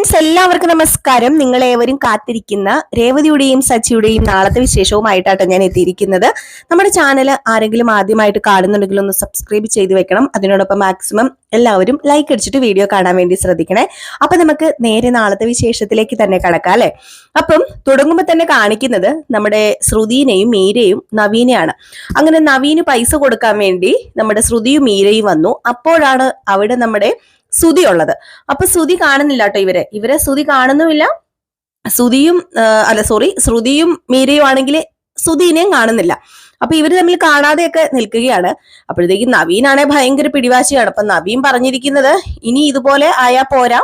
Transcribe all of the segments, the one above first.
Friends എല്ലാവർക്കും നമസ്കാരം. നിങ്ങൾ ഏവരും കാത്തിരിക്കുന്ന രേവതിയുടെയും സച്ചിയുടെയും നാളത്തെ വിശേഷവുമായിട്ടാണ് ഞാൻ എത്തിയിരിക്കുന്നത്. നമ്മുടെ ചാനൽ ആരെങ്കിലും ആദ്യമായിട്ട് കാണുന്നുണ്ടെങ്കിൽ ഒന്ന് സബ്സ്ക്രൈബ് ചെയ്ത് വെക്കണം. അതിനോടൊപ്പം മാക്സിമം എല്ലാവരും ലൈക്ക് അടിച്ചിട്ട് വീഡിയോ കാണാൻ വേണ്ടി ശ്രദ്ധിക്കണേ. അപ്പൊ നമുക്ക് നേരെ നാളത്തെ വിശേഷത്തിലേക്ക് തന്നെ കടക്കാം അല്ലെ? അപ്പം തുടങ്ങുമ്പോൾ തന്നെ കാണിക്കുന്നത് നമ്മുടെ ശ്രുതിനെയും മീരയും നവീനെയാണ്. അങ്ങനെ നവീന് പൈസ കൊടുക്കാൻ വേണ്ടി നമ്മുടെ ശ്രുതിയും മീരയും വന്നു. അപ്പോഴാണ് അവിടെ നമ്മുടെ സുതി ഉള്ളത് അപ്പൊ സുതി കാണുന്നില്ല കേട്ടോ ഇവരെ. ഇവരെ സുതി കാണുന്നുമില്ല. സുതിയും അല്ല സോറി ശ്രുതിയും മീരയും ആണെങ്കിൽ സുധീനെയും കാണുന്നില്ല. അപ്പൊ ഇവർ തമ്മിൽ കാണാതെയൊക്കെ നിൽക്കുകയാണ്. അപ്പോഴത്തേക്കും നവീനാണെ ഭയങ്കര പിടിവാശിയാണ്. അപ്പൊ നവീൻ പറഞ്ഞിരിക്കുന്നത് ഇനി ഇതുപോലെ ആയാ പോരാ.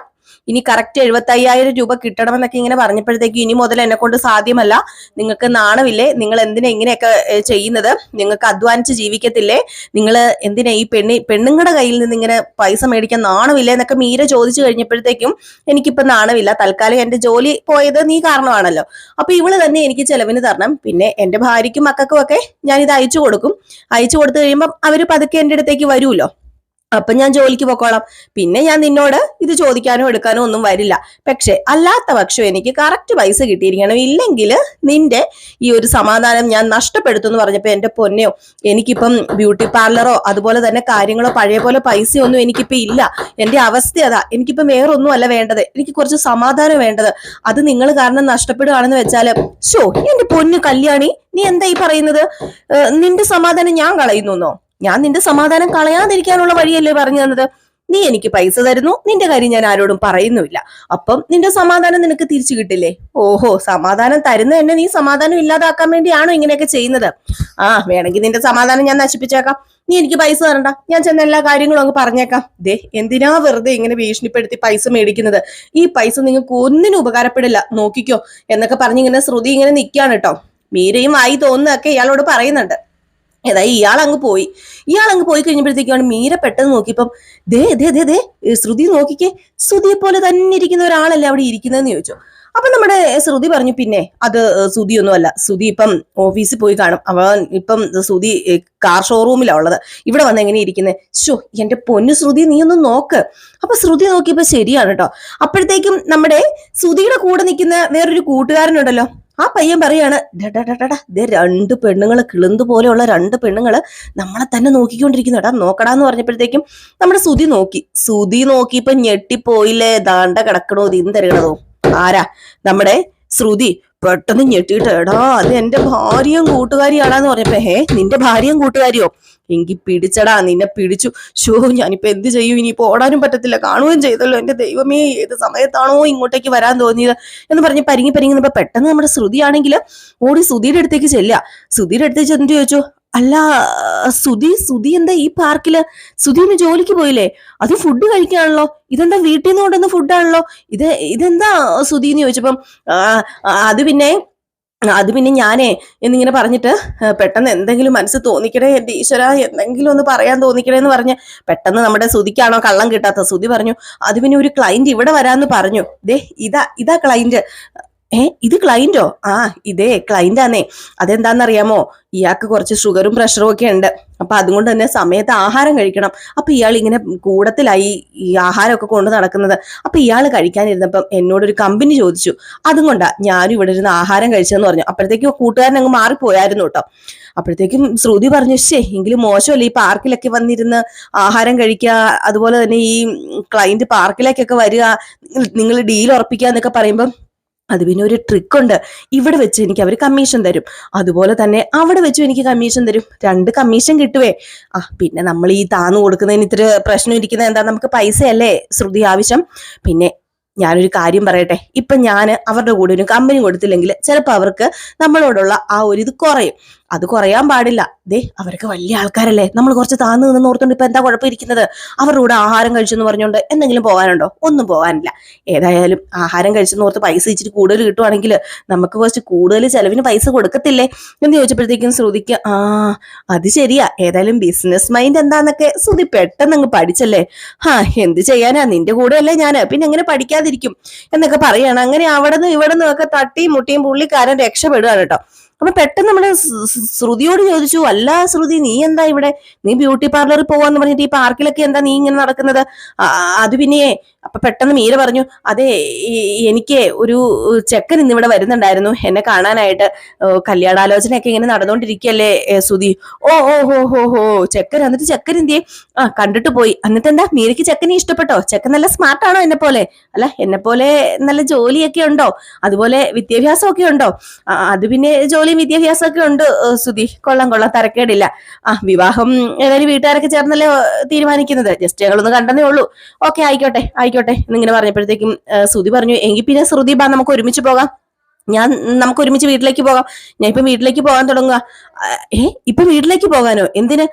ഇനി കറക്റ്റ് എഴുപത്തി അയ്യായിരം രൂപ കിട്ടണമെന്നൊക്കെ ഇങ്ങനെ പറഞ്ഞപ്പോഴത്തേക്കും ഇനി മുതൽ എന്നെ കൊണ്ട് സാധ്യമല്ല. നിങ്ങൾക്ക് നാണമില്ലേ? നിങ്ങൾ എന്തിനാ ഇങ്ങനെയൊക്കെ ചെയ്യുന്നത്? നിങ്ങൾക്ക് അധ്വാനിച്ച് ജീവിക്കത്തില്ലേ? നിങ്ങൾ എന്തിനാ ഈ പെണ്ണി പെണ്ണുങ്ങളുടെ കയ്യിൽ നിന്ന് ഇങ്ങനെ പൈസ മേടിക്കാൻ നാണമില്ലേ എന്നൊക്കെ മീര ചോദിച്ചു കഴിഞ്ഞപ്പോഴത്തേക്കും എനിക്കിപ്പോ നാണമില്ല. തൽക്കാലം എന്റെ ജോലി പോയത് നീ കാരണമാണല്ലോ. അപ്പൊ ഇവൾ തന്നെ എനിക്ക് ചെലവിന് തരണം. പിന്നെ എന്റെ ഭാര്യയ്ക്കും മക്കൾക്കും ഒക്കെ ഞാൻ ഇത് അയച്ചു കൊടുക്കും. അയച്ചു കൊടുത്തു കഴിയുമ്പോൾ അവർ പതുക്കെ എന്റെ അടുത്തേക്ക് വരുമല്ലോ. അപ്പൊ ഞാൻ ജോലിക്ക് പൊക്കോളാം. പിന്നെ ഞാൻ നിന്നോട് ഇത് ചോദിക്കാനോ എടുക്കാനോ ഒന്നും വരില്ല. പക്ഷെ അല്ലാത്ത പക്ഷം എനിക്ക് കറക്റ്റ് പൈസ കിട്ടിയിരിക്കണം. ഇല്ലെങ്കിൽ നിന്റെ ഈ ഒരു സമാധാനം ഞാൻ നഷ്ടപ്പെടുത്തും എന്ന് പറഞ്ഞപ്പോ എന്റെ പൊന്നെയോ എനിക്കിപ്പം ബ്യൂട്ടി പാർലറോ അതുപോലെ തന്നെ കാര്യങ്ങളോ പഴയ പോലെ പൈസയൊന്നും എനിക്കിപ്പോ ഇല്ല. എന്റെ അവസ്ഥ അതാ. എനിക്കിപ്പം വേറൊന്നും അല്ല വേണ്ടത്. എനിക്ക് കുറച്ച് സമാധാനം വേണ്ടത്. അത് നിങ്ങൾ കാരണം നഷ്ടപ്പെടുകയാണെന്ന് വെച്ചാൽ ഷോ എന്റെ പൊന്നു കല്യാണി നീ എന്താ ഈ പറയുന്നത്? നിന്റെ സമാധാനം ഞാൻ കളയുന്നോ ഞാൻ നിന്റെ സമാധാനം കളയാതിരിക്കാനുള്ള വഴിയല്ലേ പറഞ്ഞു തന്നത്? നീ എനിക്ക് പൈസ തരുന്നു. നിന്റെ കാര്യം ഞാൻ ആരോടും പറയുന്നുമില്ല. അപ്പം നിന്റെ സമാധാനം നിനക്ക് തിരിച്ചു കിട്ടില്ലേ? ഓഹോ സമാധാനം തരുന്ന എന്നെ നീ സമാധാനം ഇല്ലാതാക്കാൻ വേണ്ടിയാണോ ഇങ്ങനെയൊക്കെ ചെയ്യുന്നത്? ആ വേണമെങ്കിൽ നിന്റെ സമാധാനം ഞാൻ നശിപ്പിച്ചേക്കാം. നീ എനിക്ക് പൈസ തരണ്ട. ഞാൻ ചെന്ന എല്ലാ കാര്യങ്ങളും അങ്ങ് പറഞ്ഞേക്കാം. ദേ എന്തിനാ വെറുതെ ഇങ്ങനെ ഭീഷണിപ്പെടുത്തി പൈസ മേടിക്കുന്നത്? ഈ പൈസ നിങ്ങൾക്ക് ഒന്നിനും ഉപകാരപ്പെടില്ല. നോക്കിക്കോ. എന്നൊക്കെ പറഞ്ഞിങ്ങനെ ശ്രുതി ഇങ്ങനെ നിൽക്കുകയാണ് കേട്ടോ. മീരയും ആയി തോന്നുന്നതൊക്കെ ഇയാളോട് പറയുന്നുണ്ട്. ഏതായി ഇയാൾ അങ്ങ് പോയി. ഇയാൾ അങ്ങ് പോയി കഴിഞ്ഞപ്പോഴത്തേക്കാണ് മീര പെട്ടെന്ന് നോക്കിയപ്പം ദേ ദേ ദേ ദേ ശ്രുതി നോക്കിക്കേ ശ്രുതിയെ പോലെ തന്നെ ഇരിക്കുന്ന ഒരാളല്ലേ അവിടെ ഇരിക്കുന്നതെന്ന് ചോദിച്ചു. അപ്പൊ നമ്മുടെ ശ്രുതി പറഞ്ഞു പിന്നെ അത് ശ്രുതി ഒന്നുമല്ല ശ്രുതി ഇപ്പം ഓഫീസിൽ പോയി കാണും. അവൻ ഇപ്പം ശ്രുതി കാർ ഷോറൂമിലാണ് ഉള്ളത്. ഇവിടെ വന്ന് എങ്ങനെ ഇരിക്കുന്നത് ഷോ എന്റെ പൊന്നു ശ്രുതി നീ ഒന്ന് നോക്ക്. അപ്പൊ ശ്രുതി നോക്കിയപ്പോ ശരിയാണ് കേട്ടോ. അപ്പോഴത്തേക്കും നമ്മുടെ ശ്രുതിയുടെ കൂടെ നിൽക്കുന്ന വേറൊരു കൂട്ടുകാരനുണ്ടല്ലോ. ആ പയ്യൻ പറയാണ് "ഡാ, രണ്ട് പെണ്ണുങ്ങൾ കിളുന്ത് പോലെയുള്ള രണ്ട് പെണ്ണുങ്ങൾ നമ്മളെ തന്നെ നോക്കിക്കൊണ്ടിരിക്കുന്നു. എടാ നോക്കടാന്ന് പറഞ്ഞപ്പോഴത്തേക്കും നമ്മുടെ സുതി നോക്കി. സുതി നോക്കിയപ്പോ ഞെട്ടിപ്പോയില്ലേ ദാണ്ട കിടക്കണോ ഇതിന്ന് തരകണതോ ആരാ? നമ്മുടെ ശ്രുതി. പെട്ടെന്ന് ഞെട്ടിയിട്ട് എടാ അത് എന്റെ ഭാര്യയും കൂട്ടുകാരിയാടാന്ന് പറഞ്ഞപ്പോ ഹേ നിന്റെ ഭാര്യയും കൂട്ടുകാരിയോ? എങ്കി പിടിച്ചടാ നിന്നെ പിടിച്ചു. ഷോ ഞാനിപ്പോ എന്ത് ചെയ്യും? ഇനിയിപ്പോ ഓടാനും പറ്റത്തില്ല. കാണുകയും ചെയ്തല്ലോ എന്റെ ദൈവമേ ഏത് സമയത്താണോ ഇങ്ങോട്ടേക്ക് വരാൻ തോന്നിയത് എന്ന് പറഞ്ഞ് പരിങ്ങി പരിങ്ങി നിന്നപ്പോ പെട്ടെന്ന് നമ്മുടെ ശ്രുതിയാണെങ്കിൽ ഓടി സുധിയുടെ അടുത്തേക്ക് ചെല്ലുക. സുധിയുടെ അടുത്തേക്ക് ചെന്നിട്ട് ചോദിച്ചു അല്ല സുധി സുധി എന്താ ഈ പാർക്കിൽ? സുധി ഒന്ന് ജോലിക്ക് പോയില്ലേ? അത് ഫുഡ് കഴിക്കാണല്ലോ. ഇതെന്താ വീട്ടിൽ നിന്ന് കൊണ്ടുവന്ന ഫുഡാണല്ലോ ഇത് ഇതെന്താ സുധി? എന്ന് ചോദിച്ചപ്പം "ആ, ആ, അത് പിന്നെ അത് പിന്നെ ഞാനേ എന്നിങ്ങനെ പറഞ്ഞിട്ട് പെട്ടെന്ന് എന്തെങ്കിലും മനസ്സ് തോന്നിക്കണേ എന്റെ ഈശ്വര എന്തെങ്കിലും ഒന്ന് പറയാൻ തോന്നിക്കണേ എന്ന് പറഞ്ഞ് പെട്ടെന്ന് നമ്മുടെ സുതിക്കാണോ കള്ളം കിട്ടാത്ത? സുതി പറഞ്ഞു അത് പിന്നെ ഒരു ക്ലൈന്റ് ഇവിടെ വരാന്ന് പറഞ്ഞു. ദേ ഇതാ ഇതാ ക്ലൈന്റ് ഏ ഇത് ക്ലൈന്റോ ആ ഇതേ ക്ലൈന്റ് ആന്നേ. അതെന്താന്നറിയാമോ? ഇയാൾക്ക് കുറച്ച് ഷുഗറും പ്രഷറും ഒക്കെ ഉണ്ട്. അപ്പൊ അതുകൊണ്ട് തന്നെ സമയത്ത് ആഹാരം കഴിക്കണം. അപ്പൊ ഇയാൾ ഇങ്ങനെ കൂടത്തിലായി ഈ ആഹാരമൊക്കെ കൊണ്ട് നടക്കുന്നത്. അപ്പൊ ഇയാൾ കഴിക്കാനിരുന്നപ്പം എന്നോടൊരു കമ്പനി ചോദിച്ചു. അതും കൊണ്ടാ ഞാനും ഇവിടെ ഇരുന്ന് ആഹാരം കഴിച്ചതെന്ന് പറഞ്ഞു. അപ്പോഴത്തേക്കും കൂട്ടുകാരൻ അങ്ങ് മാറിപ്പോയായിരുന്നു കേട്ടോ. അപ്പോഴത്തേക്കും ശ്രുതി പറഞ്ഞു ശേ എങ്കിലും മോശമല്ല ഈ പാർക്കിലൊക്കെ വന്നിരുന്ന് ആഹാരം കഴിക്കുക? അതുപോലെ തന്നെ ഈ ക്ലൈന്റ് പാർക്കിലേക്കൊക്കെ വരിക? നിങ്ങൾ ഡീൽ ഉറപ്പിക്കുക എന്നൊക്കെ പറയുമ്പം അത് പിന്നെ ഒരു ട്രിക്ക് ഉണ്ട്. ഇവിടെ വെച്ച് എനിക്ക് അവർ കമ്മീഷൻ തരും. അതുപോലെ തന്നെ അവിടെ വെച്ചും എനിക്ക് കമ്മീഷൻ തരും. രണ്ട് കമ്മീഷൻ കിട്ടുവേ. ആ പിന്നെ നമ്മൾ ഈ താന്നു കൊടുക്കുന്നതിന് ഇത്തിരി പ്രശ്നം ഇരിക്കുന്നത് എന്താ? നമുക്ക് പൈസയല്ലേ ശ്രുതി ആവശ്യം. പിന്നെ ഞാനൊരു കാര്യം പറയട്ടെ. ഇപ്പൊ ഞാൻ അവരുടെ കൂടെ ഒരു കമ്പനി കൊടുത്തില്ലെങ്കിൽ ചിലപ്പോൾ അവർക്ക് നമ്മളോടുള്ള ആ ഒരു ഇത് കുറയും. അത് കുറയാൻ പാടില്ല. ദേ അവരൊക്കെ വലിയ ആൾക്കാരല്ലേ. നമ്മൾ കുറച്ച് താന്ന് നിന്ന് ഓർത്തുകൊണ്ട് ഇപ്പൊ എന്താ കുഴപ്പമിരിക്കുന്നത്? അവരുടെ കൂടെ ആഹാരം കഴിച്ചെന്ന് പറഞ്ഞുകൊണ്ട് എന്തെങ്കിലും പോകാനുണ്ടോ? ഒന്നും പോകാനില്ല. ഏതായാലും ആഹാരം കഴിച്ചെന്ന് ഓർത്ത് പൈസ ഇച്ചിരി കൂടുതൽ കിട്ടുവാണെങ്കിൽ നമുക്ക് കുറച്ച് കൂടുതൽ ചെലവിന് പൈസ കൊടുക്കത്തില്ലേ? എന്ന് ചോദിച്ചപ്പോഴത്തേക്കും ശ്രുതിക്ക് ആ അത് ശരിയാ. ഏതായാലും ബിസിനസ് മൈൻഡ് എന്താന്നൊക്കെ ശ്രുതി പെട്ടെന്ന് അങ്ങ് പഠിച്ചല്ലേ. ആ എന്ത് ചെയ്യാനാ? നിന്റെ കൂടെ അല്ലേ ഞാൻ പിന്നെ എങ്ങനെ പഠിക്കാതിരിക്കും? എന്നൊക്കെ പറയാണ്. അങ്ങനെ അവിടെ നിന്ന് ഇവിടെ നിന്നൊക്കെ തട്ടിയും മുട്ടിയും പുള്ളിക്കാരൻ രക്ഷപ്പെടുകയാണ് കേട്ടോ. അപ്പൊ പെട്ടെന്ന് സ് ശ്രുതിയോട് ചോദിച്ചു അല്ല ശ്രുതി നീ എന്താ ഇവിടെ? നീ ബ്യൂട്ടി പാർലറിൽ പോവാന്ന് പറഞ്ഞിട്ട് ഈ പാർക്കിലൊക്കെ എന്താ നീ ഇങ്ങനെ നടക്കുന്നത്? അത് പിന്നെ അപ്പൊ പെട്ടെന്ന് മീര പറഞ്ഞു അതെ എനിക്ക് ഒരു ചെക്കൻ ഇന്ന് ഇവിടെ വരുന്നുണ്ടായിരുന്നു. എന്നെ കാണാനായിട്ട് കല്യാണാലോചനയൊക്കെ ഇങ്ങനെ നടന്നുകൊണ്ടിരിക്കുകയല്ലേ സുധി ഓ ഓ ഹോ ഹോ ഹോ ചെക്കൻ എന്നിട്ട് ചെക്കൻ എന്തിയെ? ആ കണ്ടിട്ട് പോയി. എന്നിട്ട് എന്താ? മീരയ്ക്ക് ചെക്കനെ ഇഷ്ടപ്പെട്ടോ? ചെക്കൻ നല്ല സ്മാർട്ട് ആണോ എന്നെ പോലെ? അല്ല എന്നെ പോലെ നല്ല ജോലിയൊക്കെ ഉണ്ടോ? അതുപോലെ വിദ്യാഭ്യാസമൊക്കെ ഉണ്ടോ? അത് പിന്നെ ജോലിയും വിദ്യാഭ്യാസമൊക്കെ ഉണ്ട് സുധി. കൊള്ളം കൊള്ളാം. തരക്കേടില്ല. ആ വിവാഹം ഏതായാലും വീട്ടുകാരൊക്കെ ചേർന്നല്ലേ തീരുമാനിക്കുന്നത്. ജസ്റ്റ് ഞങ്ങളൊന്ന് കണ്ടെന്നേ ഉള്ളൂ. ഓക്കെ ആയിക്കോട്ടെ ആയിക്കോട്ടെ. എന്നിങ്ങനെ പറഞ്ഞപ്പോഴത്തേക്കും സുധി പറഞ്ഞു എങ്കിൽ പിന്നെ ശ്രുതി ബാ നമുക്ക് ഒരുമിച്ച് പോകാം. ഞാൻ നമുക്ക് ഒരുമിച്ച് വീട്ടിലേക്ക് പോകാം. ഞാൻ ഇപ്പം വീട്ടിലേക്ക് പോകാൻ തുടങ്ങുക ഏ ഇപ്പൊ വീട്ടിലേക്ക് പോകാനോ? എന്തിന്?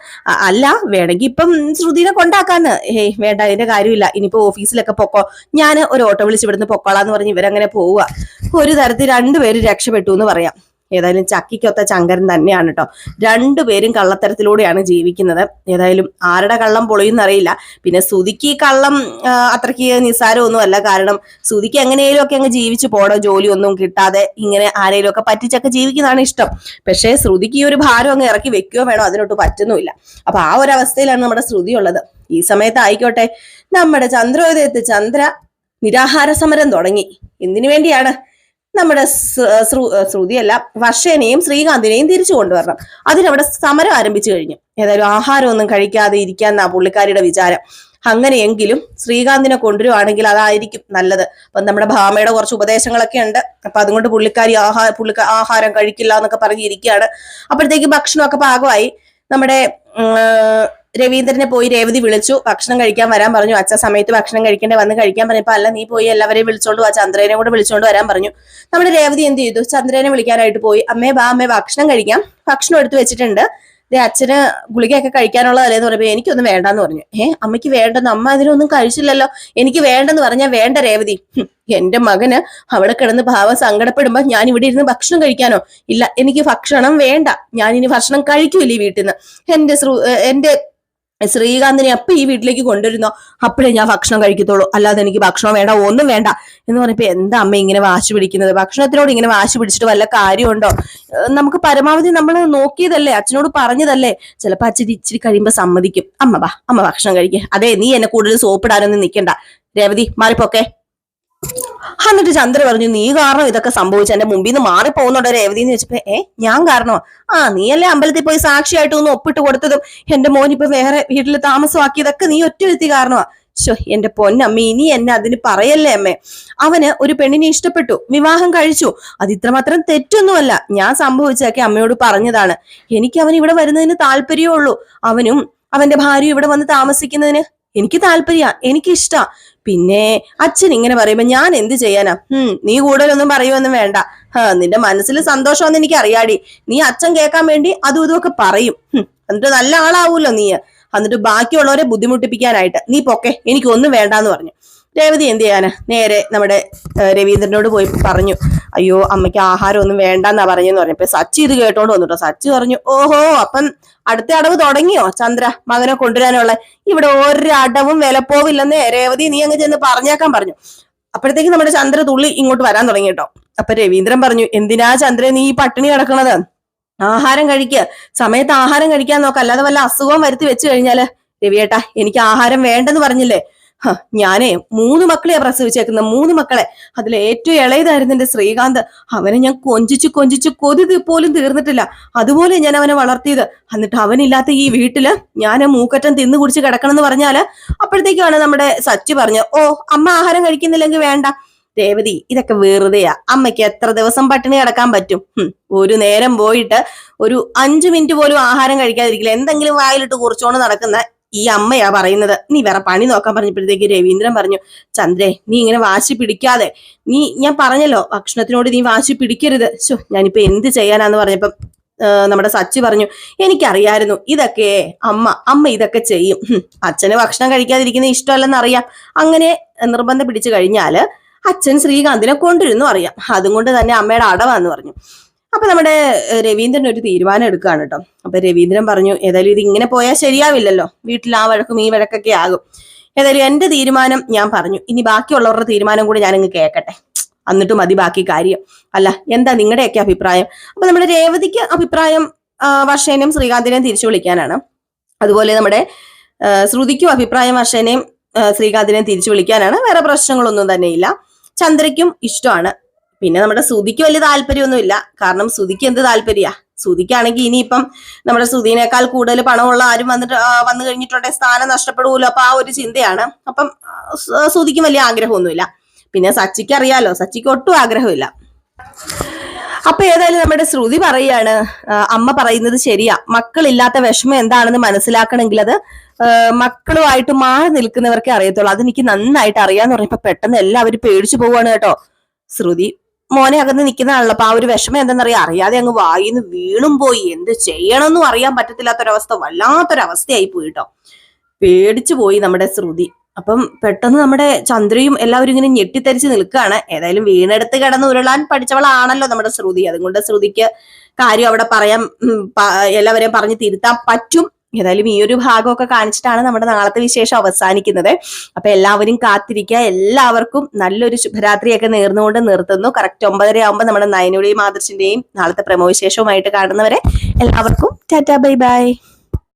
അല്ല വേണമെങ്കിൽ ഇപ്പം ശ്രുതിനെ കൊണ്ടാക്കാന്ന്. ഏയ് വേണ്ട അതിന്റെ കാര്യമില്ല. ഇനിയിപ്പോ ഓഫീസിലൊക്കെ പൊക്കോ. ഞാൻ ഒരു ഓട്ടോ വിളിച്ച് ഇവിടുന്ന് പൊക്കോളാന്ന് പറഞ്ഞ് ഇവരങ്ങനെ പോവുക ഒരു തരത്തിൽ രണ്ടുപേരും രക്ഷപ്പെട്ടു എന്ന് പറയാം. ഏതായാലും ചക്കിക്കൊത്ത ചങ്കരൻ തന്നെയാണ് കേട്ടോ രണ്ടുപേരും കള്ളത്തരത്തിലൂടെയാണ് ജീവിക്കുന്നത്. ഏതായാലും ആരുടെ കള്ളം പൊളിയെന്നറിയില്ല. പിന്നെ സുതിക്ക് കള്ളം അത്രയ്ക്ക് നിസ്സാരമൊന്നുമല്ല. കാരണം സുതിക്ക് എങ്ങനെയും ഒക്കെ അങ്ങ് ജീവിച്ചു പോടോ ജോലിയൊന്നും കിട്ടാതെ ഇങ്ങനെ ആരെയും ഒക്കെ പറ്റിച്ചൊക്കെ ജീവിക്കുന്നതാണ് ഇഷ്ടം. പക്ഷേ ശ്രുതിക്ക് ഈ ഒരു ഭാരം അങ്ങ് ഇറക്കി വെക്കുകയോ വേണോ അതിനൊട്ട് പറ്റുന്നുമില്ല. അപ്പൊ ആ ഒരു അവസ്ഥയിലാണ് നമ്മുടെ ശ്രുതി ഉള്ളത്. ഈ സമയത്ത് ആയിക്കോട്ടെ നമ്മുടെ ചന്ദ്രോദയത്ത് ചന്ദ്ര നിരാഹാര സമരം തുടങ്ങി. എന്തിനു വേണ്ടിയാണ്? നമ്മുടെ ശ്രു- ശ്രു- ശ്രുതിയല്ല വർഷേനെയും ശ്രീകാന്തിനെയും തിരിച്ചു കൊണ്ടുവരണം. അതിനവിടെ സമരം ആരംഭിച്ചു കഴിഞ്ഞു. ഏതായാലും ആഹാരമൊന്നും കഴിക്കാതെ ഇരിക്കാന്നാ പുള്ളിക്കാരിയുടെ വിചാരം. അങ്ങനെയെങ്കിലും ശ്രീകാന്തിനെ കൊണ്ടുവരുവാണെങ്കിൽ അതായിരിക്കും നല്ലത്. അപ്പൊ നമ്മുടെ ഭാമയുടെ കുറച്ച് ഉപദേശങ്ങളൊക്കെ ഉണ്ട്. അപ്പൊ അതുകൊണ്ട് പുള്ളിക്കാരി ആഹാര പുള്ളിക്ക ആഹാരം കഴിക്കില്ല എന്നൊക്കെ പറഞ്ഞിരിക്കുകയാണ്. അപ്പോഴത്തേക്ക് ഭക്ഷണമൊക്കെ പാകമായി. നമ്മുടെ രവീന്ദ്രനെ പോയി രേവതി വിളിച്ചു. ഭക്ഷണം കഴിക്കാൻ വരാൻ പറഞ്ഞു. അച്ഛ സമയത്ത് ഭക്ഷണം കഴിക്കേണ്ട? വന്ന് കഴിക്കാൻ പറഞ്ഞപ്പോ അല്ല നീ പോയി എല്ലാവരെയും വിളിച്ചോണ്ട് വാ ചന്ദ്രനെ കൂടെ വിളിച്ചോണ്ട് വരാൻ പറഞ്ഞു. നമ്മുടെ രേവതി എന്ത് ചെയ്തു? ചന്ദ്രനെ വിളിക്കാനായിട്ട് പോയി. അമ്മേ ബാ അമ്മേ ഭക്ഷണം കഴിക്കാം. ഭക്ഷണം എടുത്തു വെച്ചിട്ടുണ്ട്. ദേ അച്ഛന് ഗുളികയൊക്കെ കഴിക്കാനുള്ളതല്ലേന്ന് പറയുമ്പോൾ എനിക്കൊന്നും വേണ്ടെന്ന് പറഞ്ഞു. ഏ അമ്മയ്ക്ക് വേണ്ടെന്ന്? അമ്മ അതിനൊന്നും കഴിച്ചില്ലല്ലോ. എനിക്ക് വേണ്ടെന്ന് പറഞ്ഞാൽ വേണ്ട രേവതി. എന്റെ മകന് അവിടെ കിടന്ന് ഭാവം സങ്കടപ്പെടുമ്പോ ഞാൻ ഇവിടെ ഇരുന്ന് ഭക്ഷണം കഴിക്കാനോ? ഇല്ല എനിക്ക് ഭക്ഷണം വേണ്ട. ഞാൻ ഇനി ഭക്ഷണം കഴിക്കൂല്ലേ വീട്ടിൽ നിന്ന് എന്റെ എന്റെ ശ്രീകാന്തിനെ അപ്പൊ ഈ വീട്ടിലേക്ക് കൊണ്ടുവരുന്നോ? അപ്പോഴേ ഞാൻ ഭക്ഷണം കഴിക്കത്തുള്ളൂ. അല്ലാതെ എനിക്ക് ഭക്ഷണം വേണ്ട ഒന്നും വേണ്ട എന്ന് പറഞ്ഞപ്പോ എന്താ അമ്മ ഇങ്ങനെ വാശി പിടിക്കുന്നത്? ഭക്ഷണത്തിനോട് ഇങ്ങനെ വാശി പിടിച്ചിട്ട് വല്ല കാര്യമുണ്ടോ? നമുക്ക് പരമാവധി നമ്മൾ നോക്കിയതല്ലേ അച്ഛനോട് പറഞ്ഞതല്ലേ? ചിലപ്പോ അച്ഛൻ ഇച്ചിരി കഴിയുമ്പോ സമ്മതിക്കും. അമ്മ വാ അമ്മ ഭക്ഷണം കഴിക്കുക അതെ നീ എന്നെ കൂടുതൽ സോപ്പിടാനൊന്നും നിൽക്കണ്ട രേവതി മാറിപ്പോക്കെ. എന്നിട്ട് ചന്ദ്ര പറഞ്ഞു നീ കാരണം ഇതൊക്കെ സംഭവിച്ചു എന്റെ മുമ്പിൽ നിന്ന് മാറിപ്പോകുന്നുണ്ടോ രേവതി? എന്ന് വെച്ചപ്പോ ഏ ഞാൻ കാരണോ? ആ നീ അല്ലേ അമ്പലത്തിൽ പോയി സാക്ഷിയായിട്ട് ഒന്ന് ഒപ്പിട്ട് കൊടുത്തതും എന്റെ മോൻ ഇപ്പൊ വേറെ വീട്ടിൽ താമസമാക്കിയതൊക്കെ നീ ഒറ്റ വ്യക്തി കാരണമാ ശോ എന്റെ പൊന്നമ്മ ഇനി എന്നെ അതിന് പറയല്ലേ അമ്മേ? അവന് ഒരു പെണ്ണിനെ ഇഷ്ടപ്പെട്ടു വിവാഹം കഴിച്ചു. അത് ഇത്രമാത്രം തെറ്റൊന്നുമല്ല. ഞാൻ സംഭവിച്ചതൊക്കെ അമ്മയോട് പറഞ്ഞതാണ്. എനിക്ക് അവൻ ഇവിടെ വരുന്നതിന് താല്പര്യമേ ഉള്ളൂ. അവനും അവന്റെ ഭാര്യ ഇവിടെ വന്ന് താമസിക്കുന്നതിന് എനിക്ക് താല്പര്യ എനിക്ക് ഇഷ്ടാ പിന്നെ അച്ഛൻ ഇങ്ങനെ പറയുമ്പോ ഞാൻ എന്ത് ചെയ്യാനാ? ഉം നീ കൂടുതലൊന്നും പറയുമൊന്നും വേണ്ട. ഹാ നിന്റെ മനസ്സിൽ സന്തോഷമെന്ന് എനിക്ക് അറിയാടി നീ അച്ഛൻ കേൾക്കാൻ വേണ്ടി അതും ഇതും ഒക്കെ പറയും. ഹും, എന്നിട്ട് നല്ല ആളാവൂല്ലോ നീ. എന്നിട്ട് ബാക്കിയുള്ളവരെ ബുദ്ധിമുട്ടിപ്പിക്കാനായിട്ട്. നീ പൊക്കെ എനിക്കൊന്നും വേണ്ടാന്ന് പറഞ്ഞു. രേവതി എന്ത് ചെയ്യാന്? നേരെ നമ്മുടെ രവീന്ദ്രനോട് പോയി പറഞ്ഞു അയ്യോ അമ്മയ്ക്ക് ആഹാരം ഒന്നും വേണ്ടെന്നാ പറഞ്ഞെന്ന് പറഞ്ഞപ്പോ സച്ചി ഇത് കേട്ടോണ്ട് വന്നു കേട്ടോ സച്ചി പറഞ്ഞു ഓഹോ അപ്പം അടുത്ത അടവ് തുടങ്ങിയോ ചന്ദ്ര? മകനെ കൊണ്ടുവരാനുള്ള ഇവിടെ ഒരടവും അടവും വിലപ്പോവില്ലെന്ന് രേവതി നീ അങ്ങ് ചെന്ന് പറഞ്ഞേക്കാൻ പറഞ്ഞു. അപ്പോഴത്തേക്ക് നമ്മുടെ ചന്ദ്ര തുള്ളി ഇങ്ങോട്ട് വരാൻ തുടങ്ങി കേട്ടോ. അപ്പൊ രവീന്ദ്രൻ പറഞ്ഞു എന്തിനാ ചന്ദ്ര നീ ഈ പട്ടിണി കിടക്കണത്? ആഹാരം കഴിക്കുക സമയത്ത് ആഹാരം കഴിക്കാൻ നോക്ക. അല്ലാതെ വല്ല അസുഖവും വരുത്തി വെച്ചു കഴിഞ്ഞാൽ രവിയേട്ടാ എനിക്ക് ആഹാരം വേണ്ടെന്ന് പറഞ്ഞില്ലേ? ഞാനേ മൂന്ന് മക്കളെയാ പ്രസവിച്ചേക്കുന്ന. മൂന്ന് മക്കളെ. അതിൽ ഏറ്റവും ഇളയതായിരുന്നു എന്റെ ശ്രീകാന്ത്. അവനെ ഞാൻ കൊഞ്ചിച്ച് കൊഞ്ചിച്ച് കൊതി പോലും തീർന്നിട്ടില്ല. അതുപോലെ ഞാൻ അവനെ വളർത്തിയത്. എന്നിട്ട് അവനില്ലാത്ത ഈ വീട്ടിൽ ഞാൻ മൂക്കറ്റം തിന്നു കുടിച്ച് കിടക്കണം എന്ന് പറഞ്ഞാൽ അപ്പോഴത്തേക്കാണ് നമ്മുടെ സച്ചി പറഞ്ഞു ഓ അമ്മ ആഹാരം കഴിക്കുന്നില്ലെങ്കിൽ വേണ്ട. രേവതി ഇതൊക്കെ വെറുതെയാ. അമ്മയ്ക്ക് എത്ര ദിവസം പട്ടിണി കിടക്കാൻ പറ്റും? ഒരു നേരം പോയിട്ട് ഒരു അഞ്ചു മിനിറ്റ് പോലും ആഹാരം കഴിക്കാതിരിക്കില്ല. എന്തെങ്കിലും വായിലിട്ട് കുറിച്ചോണ്ട് നടക്കുന്ന ഈ അമ്മയാ പറയുന്നത്. നീ വേറെ പണി നോക്കാൻ പറഞ്ഞപ്പോഴത്തേക്ക് രവീന്ദ്രൻ പറഞ്ഞു ചന്ദ്രേ നീ ഇങ്ങനെ വാശി പിടിക്കാതെ നീ ഞാൻ പറഞ്ഞല്ലോ ഭക്ഷണത്തിനോട് നീ വാശി പിടിക്കരുത്. ശോ ഞാനിപ്പോ എന്ത് ചെയ്യാനാന്ന് പറഞ്ഞപ്പം നമ്മുടെ സച്ചി പറഞ്ഞു എനിക്കറിയായിരുന്നു ഇതൊക്കെ അമ്മ അമ്മ ഇതൊക്കെ ചെയ്യും. അച്ഛന് ഭക്ഷണം കഴിക്കാതിരിക്കുന്ന ഇഷ്ടമല്ലെന്ന് അറിയാം അങ്ങനെ നിർബന്ധം പിടിച്ചു കഴിഞ്ഞാൽ അച്ഛൻ ശ്രീകാന്തിനെ കൊണ്ടിരുന്നു അറിയാം. അതും കൊണ്ട് തന്നെ അമ്മയുടെ അടവാന്ന് പറഞ്ഞു. അപ്പൊ നമ്മുടെ രവീന്ദ്രൻ ഒരു തീരുമാനം എടുക്കുകയാണ് കേട്ടോ. അപ്പൊ രവീന്ദ്രൻ പറഞ്ഞു ഏതായാലും ഇത് ഇങ്ങനെ പോയാൽ ശരിയാവില്ലല്ലോ. വീട്ടിൽ ആ വഴക്കും ഈ വഴക്കൊക്കെ ആകും. ഏതായാലും എന്റെ തീരുമാനം ഞാൻ പറഞ്ഞു. ഇനി ബാക്കിയുള്ളവരുടെ തീരുമാനം കൂടി ഞാനങ്ങ് കേൾക്കട്ടെ. എന്നിട്ട് മതി ബാക്കി കാര്യം. അല്ല എന്താ നിങ്ങളുടെയൊക്കെ അഭിപ്രായം? അപ്പൊ നമ്മുടെ രേവതിക്ക് അഭിപ്രായം വർഷേനെയും ശ്രീകാന്തിനെയും തിരിച്ചു വിളിക്കാനാണ്. അതുപോലെ നമ്മുടെ ശ്രുതിക്കും അഭിപ്രായം വർഷേനെയും ശ്രീകാന്തിനെയും തിരിച്ചു വിളിക്കാനാണ്. വേറെ പ്രശ്നങ്ങളൊന്നും തന്നെയില്ല. ചന്ദ്രയ്ക്കും ഇഷ്ടമാണ്. പിന്നെ നമ്മുടെ സുതിക്ക് വലിയ താല്പര്യമൊന്നുമില്ല. കാരണം സുതിക്ക് എന്ത് താല്പര്യ? സുതിക്കാണെങ്കിൽ ഇനിയിപ്പം നമ്മുടെ സുതിനേക്കാൾ കൂടുതൽ പണമുള്ള ആരും വന്നിട്ട് വന്നു കഴിഞ്ഞിട്ടുണ്ടെങ്കിൽ സ്ഥാനം നഷ്ടപ്പെടുമല്ലോ അപ്പൊ ആ ഒരു ചിന്തയാണ്. അപ്പം ശ്രുതിക്ക് വലിയ ആഗ്രഹമൊന്നുമില്ല. പിന്നെ സച്ചിക്ക് അറിയാലോ സച്ചിക്ക് ഒട്ടും ആഗ്രഹമില്ല. അപ്പൊ ഏതായാലും നമ്മുടെ ശ്രുതി പറയാണ് അമ്മ പറയുന്നത് ശരിയാ. മക്കളില്ലാത്ത വിഷമം എന്താണെന്ന് മനസ്സിലാക്കണമെങ്കിൽ അത് മക്കളുമായിട്ട് മാറി നിൽക്കുന്നവർക്കേ അറിയത്തുള്ളൂ. അതെനിക്ക് നന്നായിട്ട് അറിയാന്ന് പറഞ്ഞപ്പോ പെട്ടെന്ന് എല്ലാവരും പേടിച്ചു പോവാണ് കേട്ടോ. ശ്രുതി മോനെ അകന്ന് നിൽക്കുന്നതാണല്ലോ. അപ്പൊ ആ ഒരു വിഷമം എന്തെന്നറിയാം? അറിയാതെ അങ്ങ് വായിന്ന് വീണും പോയി എന്ത് ചെയ്യണമെന്നും അറിയാൻ പറ്റത്തില്ലാത്തൊരവസ്ഥ വല്ലാത്തൊരവസ്ഥയായി പോയി കേട്ടോ പേടിച്ചു പോയി നമ്മുടെ ശ്രുതി. അപ്പം പെട്ടെന്ന് നമ്മുടെ ചന്ദ്രയും എല്ലാവരും ഇങ്ങനെ ഞെട്ടിത്തരിച്ച് നിൽക്കുകയാണ്. ഏതായാലും വീണെടുത്ത് കിടന്ന് ഉരുളാൻ പഠിച്ചവളാണല്ലോ നമ്മുടെ ശ്രുതി. അതുകൊണ്ട് ശ്രുതിക്ക് കാര്യം അവിടെ പറയാൻ എല്ലാവരെയും പറഞ്ഞ് തിരുത്താൻ പറ്റും. ഏതായാലും ഈ ഒരു ഭാഗമൊക്കെ കാണിച്ചിട്ടാണ് നമ്മുടെ നാളത്തെ വിശേഷം അവസാനിക്കുന്നത്. അപ്പൊ എല്ലാവരും കാത്തിരിക്കുക. എല്ലാവർക്കും നല്ലൊരു ശുഭരാത്രിയൊക്കെ നേർന്നുകൊണ്ട് നിർത്തുന്നു. കറക്റ്റ് ഒമ്പതര ആകുമ്പോൾ നമ്മുടെ നയനുടെയും ആദർശിന്റെയും നാളത്തെ പ്രമോ വിശേഷവുമായിട്ട് കാണുന്നവരെ എല്ലാവർക്കും ടാറ്റാ ബൈ ബൈ.